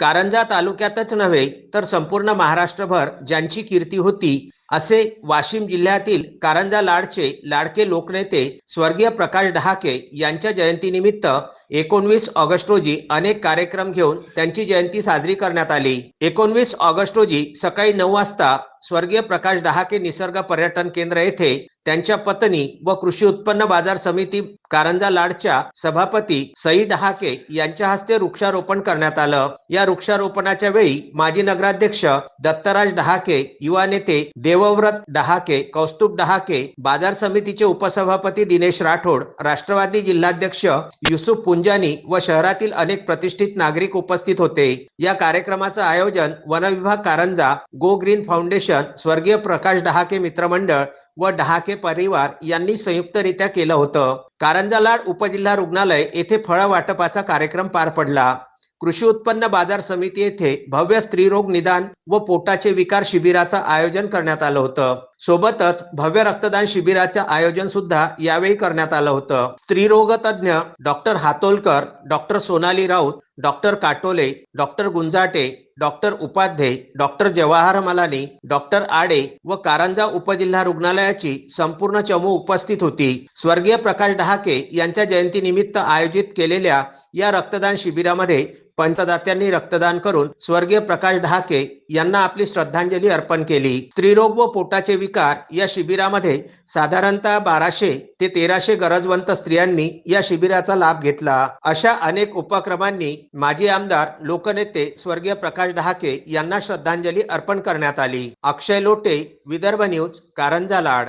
कारंजा तालुक्यातच नव्हे तर संपूर्ण महाराष्ट्रभर ज्यांची कीर्ती होती असे वाशिम जिल्ह्यातील कारंजा लाडचे लाडके लोकनेते स्वर्गीय प्रकाश डहाके यांच्या जयंतीनिमित्त एकोणवीस ऑगस्ट रोजी अनेक कार्यक्रम घेऊन त्यांची जयंती साजरी करण्यात आली. एकोणवीस ऑगस्ट रोजी सकाळी नऊ वाजता स्वर्गीय प्रकाश डहाके निसर्ग पर्यटन केंद्र येथे त्यांच्या पत्नी व कृषी उत्पन्न बाजार समिती कारंजा लाडच्या सभापती सई डहाके यांच्या हस्ते वृक्षारोपण करण्यात आलं. या वृक्षारोपणाच्या वेळी माजी नगराध्यक्ष दत्तराज डहाके युवा नेते देवव्रत डहाके कौस्तुभ डहाके बाजार समितीचे उपसभापती दिनेश राठोड राष्ट्रवादी जिल्हाध्यक्ष युसुफ पुंजानी व शहरातील अनेक प्रतिष्ठित नागरिक उपस्थित होते. या कार्यक्रमाचं आयोजन वनविभाग कारंजा गो ग्रीन फाउंडेशन स्वर्गीय प्रकाश डहाके मित्रमंडळ व डहाके परिवार यांनी संयुक्तरित्या केलं होतं. कारंजा लाड उपजिल्हा रुग्णालय येथे फळ वाटपाचा कार्यक्रम पार पडला. कृषी उत्पन्न बाजार समिती येथे भव्य स्त्रीरोग निदान व पोटाचे विकार शिबिराचं आयोजन करण्यात आलं होतं. सोबतच भव्य रक्तदान शिबिराचं आयोजन सुद्धा यावेळी करण्यात आलं होतं. स्त्रीरोग तज्ज्ञ doctor Hatolkar doctor Sonali Raut doctor Katole doctor Gunjate doctor Upadhye doctor Jawahar Malani doctor Ade व कारंजा उपजिल्हा रुग्णालयाची संपूर्ण चमू उपस्थित होती. स्वर्गीय प्रकाश डहाके यांच्या जयंतीनिमित्त आयोजित केलेल्या या रक्तदान शिबिरामध्ये पंचदात्यांनी रक्तदान करून स्वर्गीय प्रकाश डहाके यांना आपली श्रद्धांजली अर्पण केली. स्त्रीरोग व पोटाचे विकार या शिबिरामध्ये साधारणतः बाराशे ते तेराशे गरजवंत स्त्रियांनी या शिबिराचा लाभ घेतला. अशा अनेक उपक्रमांनी माजी आमदार लोकनेते स्वर्गीय प्रकाश डहाके यांना श्रद्धांजली अर्पण करण्यात आली. अक्षय लोटे विदर्भ न्यूज कारंजा लाड.